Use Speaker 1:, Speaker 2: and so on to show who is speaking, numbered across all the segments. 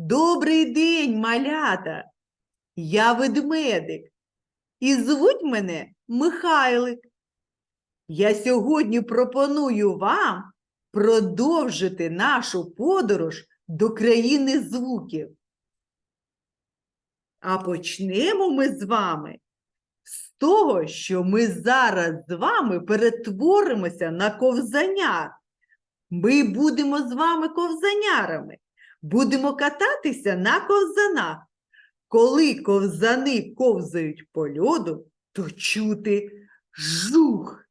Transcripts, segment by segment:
Speaker 1: Добрий день, малята! Я ведмедик. І звуть мене Михайлик. Я сьогодні пропоную вам продовжити нашу подорож до країни звуків. А почнемо ми з вами з того, що ми зараз з вами перетворимося на ковзанят. Ми будемо з вами ковзанярами. Будемо кататися на ковзанах. Коли ковзани ковзають по льоду, то чути жух,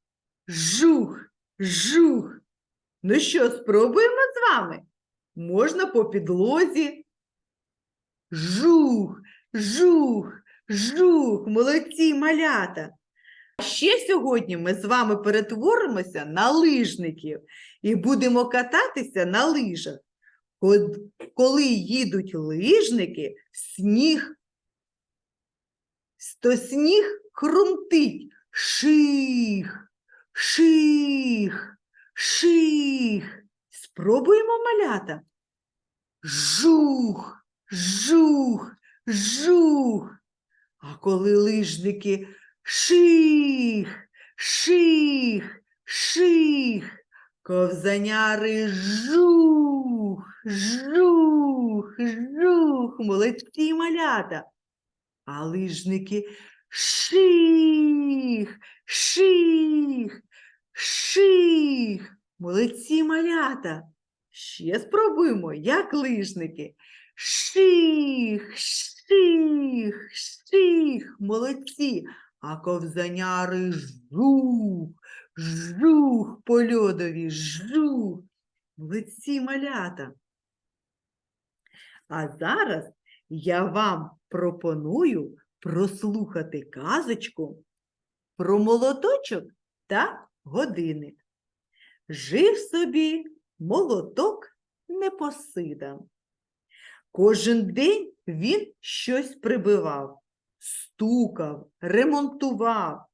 Speaker 1: жух, жух. Ну що, спробуємо з вами? Можна по підлозі. Жух, жух, жух, молодці малята. А ще сьогодні ми з вами перетворимося на лижників і будемо кататися на лижах. Коли їдуть лижники, сніг, то сніг хрумтить. Ших, ших, ших. Спробуємо малята. Жух, жух, жух. А коли лижники ших, ших, ших, ковзаняри жух, жух, жух, молодці малята. А лижники ших, ших, ших, молодці малята. Ще спробуємо, як лижники. Ших, ших, ших, молодці. А ковзаняри жух, жух по льодові, жух. Молодці малята. А зараз я вам пропоную прослухати казочку про молоточок та годинник. Жив собі молоток непосида. Кожен день він щось прибивав, стукав, ремонтував.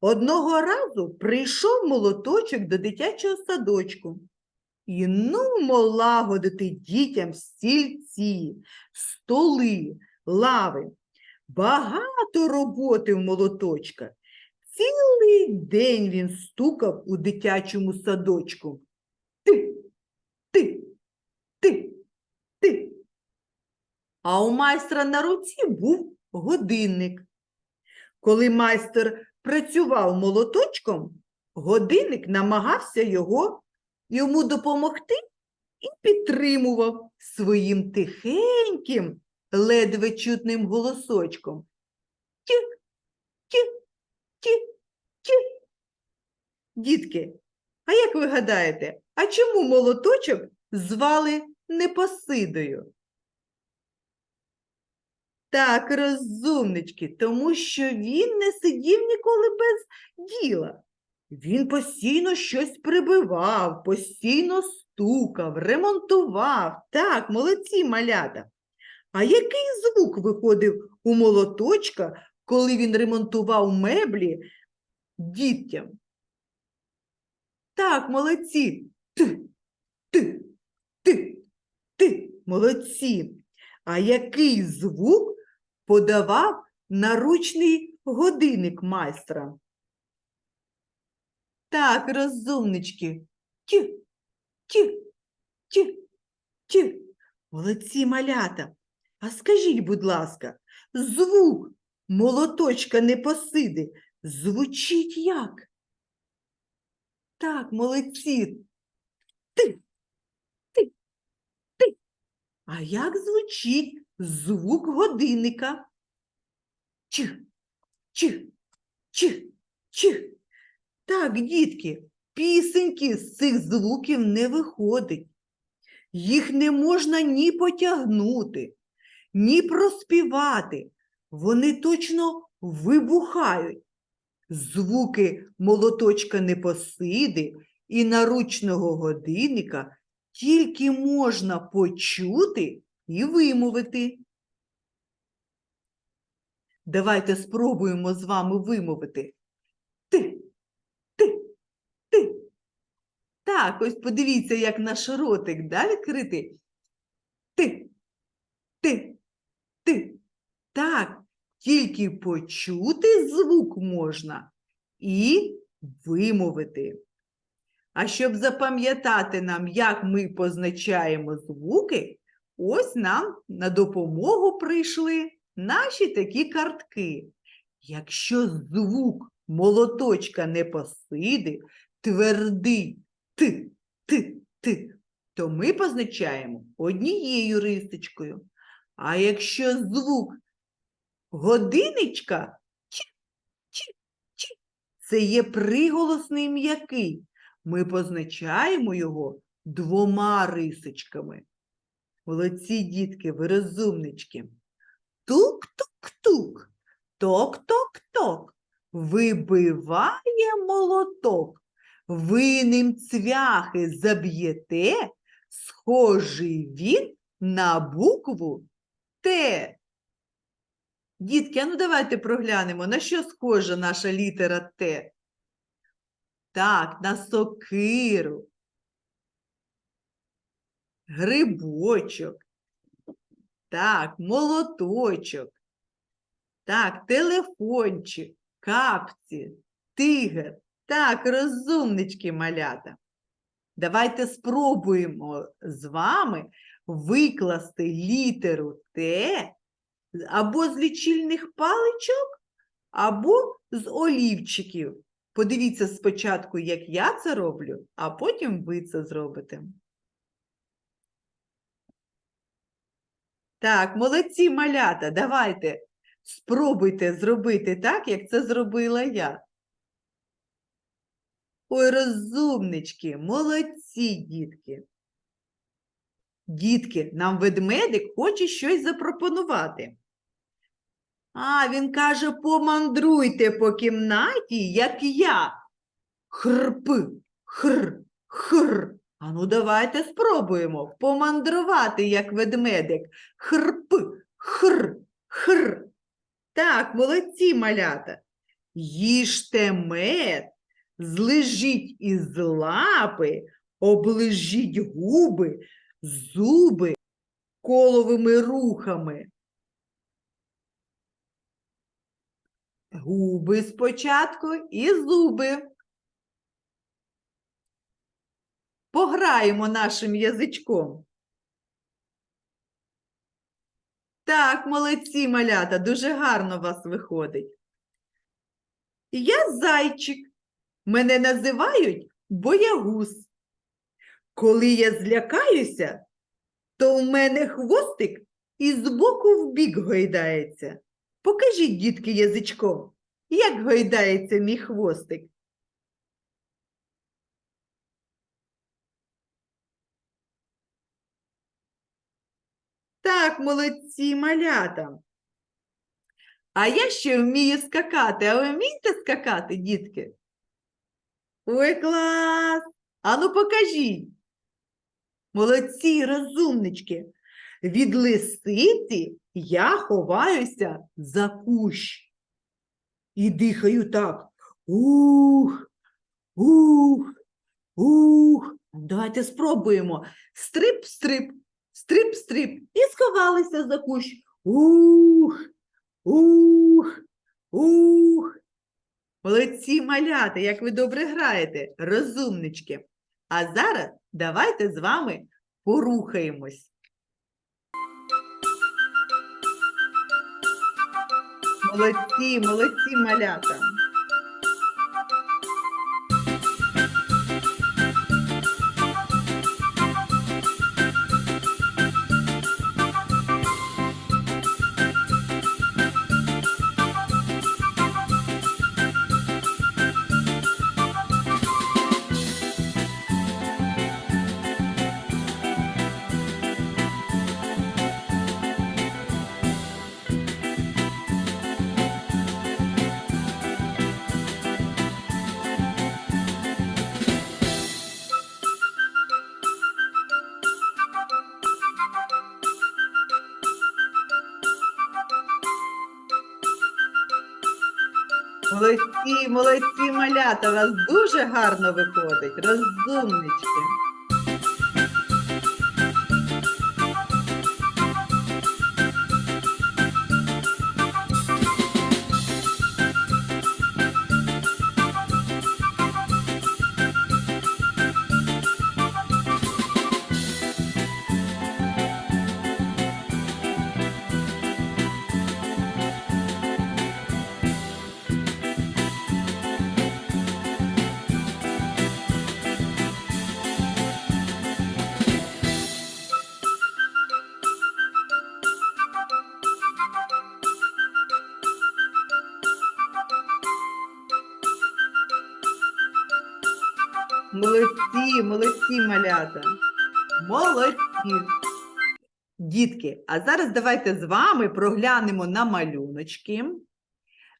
Speaker 1: Одного разу прийшов молоточок до дитячого садочку. І нумо лагодити дітям стільці, столи, лави. Багато роботи в молоточка. Цілий день він стукав у дитячому садочку. Ти, ти, ти, ти. А у майстра на руці був годинник. Коли майстер працював молоточком, годинник намагався його йому допомогти і підтримував своїм тихеньким, ледве чутним голосочком. Тік, тік, тік, тік. Дітки, а як ви гадаєте, а чому молоточок звали Непосидою? Так, розумнички, тому що він не сидів ніколи без діла. Він постійно щось прибивав, постійно стукав, ремонтував. Так, молодці малята. А який звук виходив у молоточка, коли він ремонтував меблі дітям? Так, молодці. Ти, ти, ти, ти, молодці. А який звук подавав наручний годинник майстра? Так, розумнички. Ті, ті, ті, ті. Молодці малята. А скажіть, будь ласка, звук молоточка непосиди звучить як? Так, молодці. Ти, ти, ти. А як звучить звук годинника? Чих, чих, чих, чих. Так, дітки, пісеньки з цих звуків не виходить. Їх не можна ні потягнути, ні проспівати. Вони точно вибухають. Звуки молоточка непосиди і наручного годинника тільки можна почути і вимовити. Давайте спробуємо з вами вимовити. Ти. Так, ось подивіться, як наш ротик да, відкритий. Ти, ти, ти. Так, тільки почути звук можна і вимовити. А щоб запам'ятати нам, як ми позначаємо звуки, ось нам на допомогу прийшли наші такі картки. Якщо звук молоточка не посиди, твердий т, т, т, то ми позначаємо однією рисочкою. А якщо звук годиничка чи, чи, чи, це є приголосний м'який. Ми позначаємо його двома рисочками. Молодці дітки, ви розумнички. Тук-тук-тук, ток-ток-ток, вибиває молоток. Ви ним цвяхи заб'єте, схожий він на букву Т. Дітки, а ну давайте проглянемо, на що схожа наша літера Т. Так, на сокиру. Грибочок. Так, молоточок. Так, телефончик, капці, тигр. Так, розумнички малята. Давайте спробуємо з вами викласти літеру Т або з лічильних паличок, або з олівчиків. Подивіться спочатку, як я це роблю, а потім ви це зробите. Так, молодці малята, давайте спробуйте зробити так, як це зробила я. Ой, розумнички, молодці дітки. Дітки, нам ведмедик хоче щось запропонувати. А, він каже, помандруйте по кімнаті, як я. Хрпи, хр, хр. А ну давайте спробуємо помандрувати, як ведмедик. Хрпи, хр, хр. Так, молодці малята. Їжте мед, злежіть із лапи, оближіть губи, зуби коловими рухами. Губи спочатку і зуби. Пограємо нашим язичком. Так, молодці малята, дуже гарно у вас виходить. Я зайчик. Мене називають боягуз. Коли я злякаюся, то у мене хвостик із боку в бік гойдається. Покажіть, дітки, язичком, як гойдається мій хвостик. Так, молодці малята. А я ще вмію скакати. А ви вмієте скакати, дітки? Ой, клас! Ану покажіть. Молодці, розумнички. Від лисиці я ховаюся за кущ. І дихаю так. Ух, ух, ух. Давайте спробуємо. Стрип-стрип, стрип-стрип. І сховалися за кущ. Ух, ух, ух. Молодці малята, як ви добре граєте, розумнички. А зараз давайте з вами порухаємось. Молодці, молодці малята. Молодці, молодці малята, у вас дуже гарно виходить, розумнички. Молодці, молодці, малята. Молодці. Дітки, а зараз давайте з вами проглянемо на малюночки,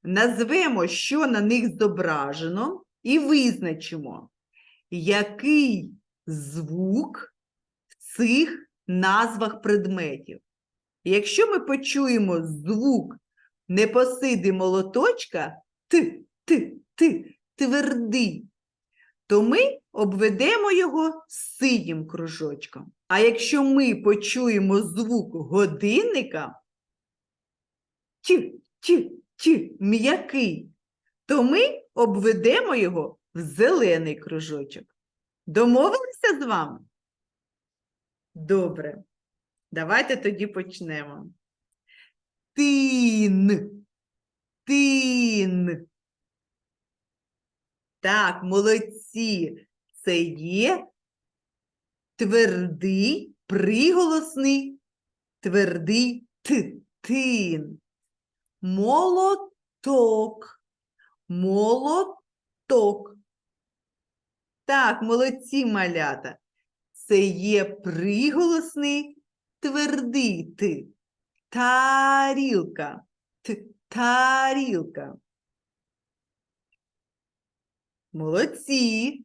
Speaker 1: назвемо, що на них зображено, і визначимо, який звук в цих назвах предметів. Якщо ми почуємо звук непосиди молоточка т, т, т, твердий, то ми обведемо його синім кружочком. А якщо ми почуємо звук годинника ті, ті, ті, м'який, то ми обведемо його в зелений кружочок. Домовилися з вами? Добре. Давайте тоді почнемо. Тин. Тин. Так, молодці. Це є твердий, приголосний, твердий т. Тин. Молоток. Молоток. Так, молодці малята. Це є приголосний твердий ти. Тарілка. Т. Тарілка. Молодці.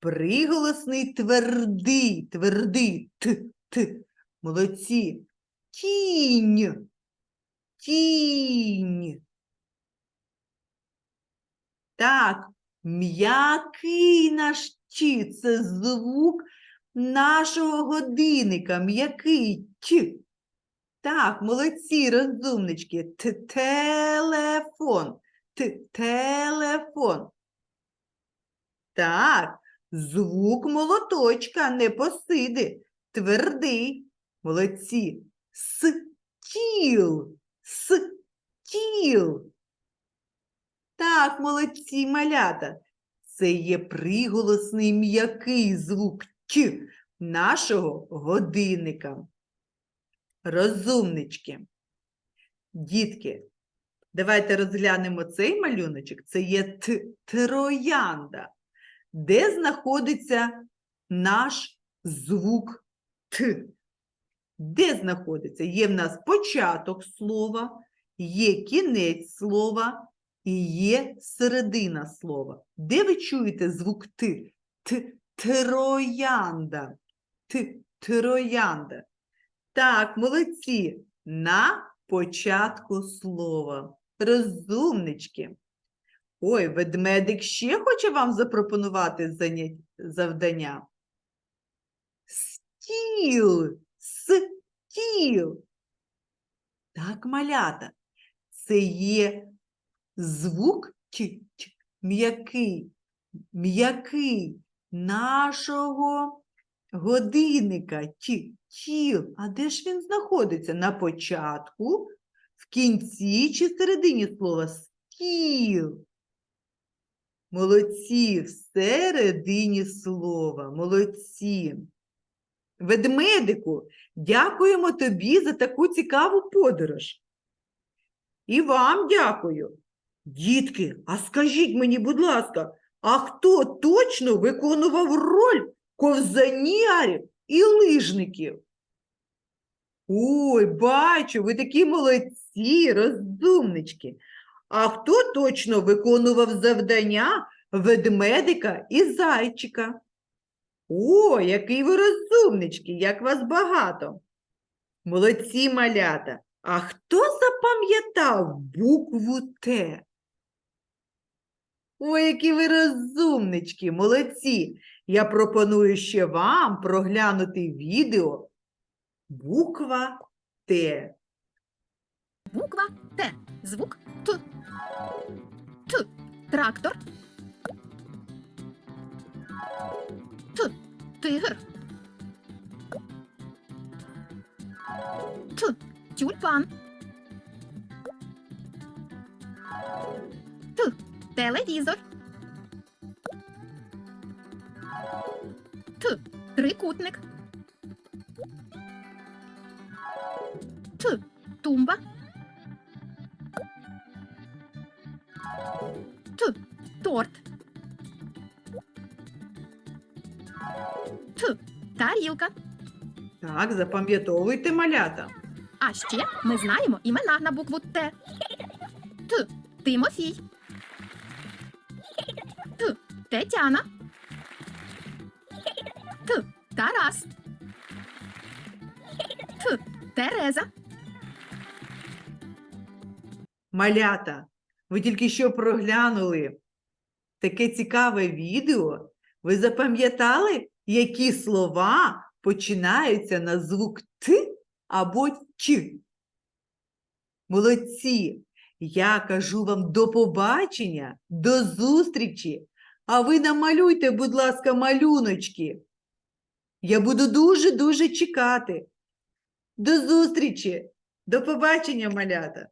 Speaker 1: Приголосний твердий, твердий т, т. Молодці. Тінь. Тінь. Так, м'який наш ті, це звук нашого годинника. М'який ті. Так, молодці, розумнички. Т телефон. Т телефон. Так, звук молоточка не посиди, твердий. Молодці. Стіл. Стіл. Так, молодці, малята. Це є приголосний м'який звук Ч нашого годинника. Розумнички. Дітки, давайте розглянемо цей малюночок. Це є т- троянда. Де знаходиться наш звук Т? Де знаходиться? Є в нас початок слова, є кінець слова і є середина слова. Де ви чуєте звук Т? Т троянда. Т троянда. Так, молодці. На початку слова. Розумнички. Ой, ведмедик ще хоче вам запропонувати завдання. Стіл, стіл. Так, малята, це є звук м'який, м'який нашого годинника. Ті, тіл. А де ж він знаходиться? На початку, в кінці чи середині слова? Стіл. Молодці, всередині слова, молодці. Ведмедику, дякуємо тобі за таку цікаву подорож. І вам дякую. Дітки, а скажіть мені, будь ласка, а хто точно виконував роль ковзанярів і лижників? Ой, бачу, ви такі молодці, розумнички. А хто точно виконував завдання ведмедика і зайчика? О, який ви розумнички, як вас багато. Молодці малята. А хто запам'ятав букву Т? Ой, які ви розумнички, молодці. Я пропоную ще вам проглянути відео Буква Т.
Speaker 2: Буква Т. Звук Т. Т. Трактор. Т. Тигр. Т. Тюльпан. Т. Телевізор. Т. Трикутник. Т. Тумба. Т. Торт. Т. Тарілка.
Speaker 1: Так, запам'ятовуйте малята.
Speaker 2: А ще ми знаємо імена на букву Т. Т. Тимофій. Т. Тетяна. Т. Тарас. Т. Тереза.
Speaker 1: Малята, ви тільки що проглянули таке цікаве відео. Ви запам'ятали, які слова починаються на звук Т або Ч? Молодці! Я кажу вам до побачення, до зустрічі. А ви намалюйте, будь ласка, малюночки. Я буду дуже-дуже чекати. До зустрічі! До побачення, малята!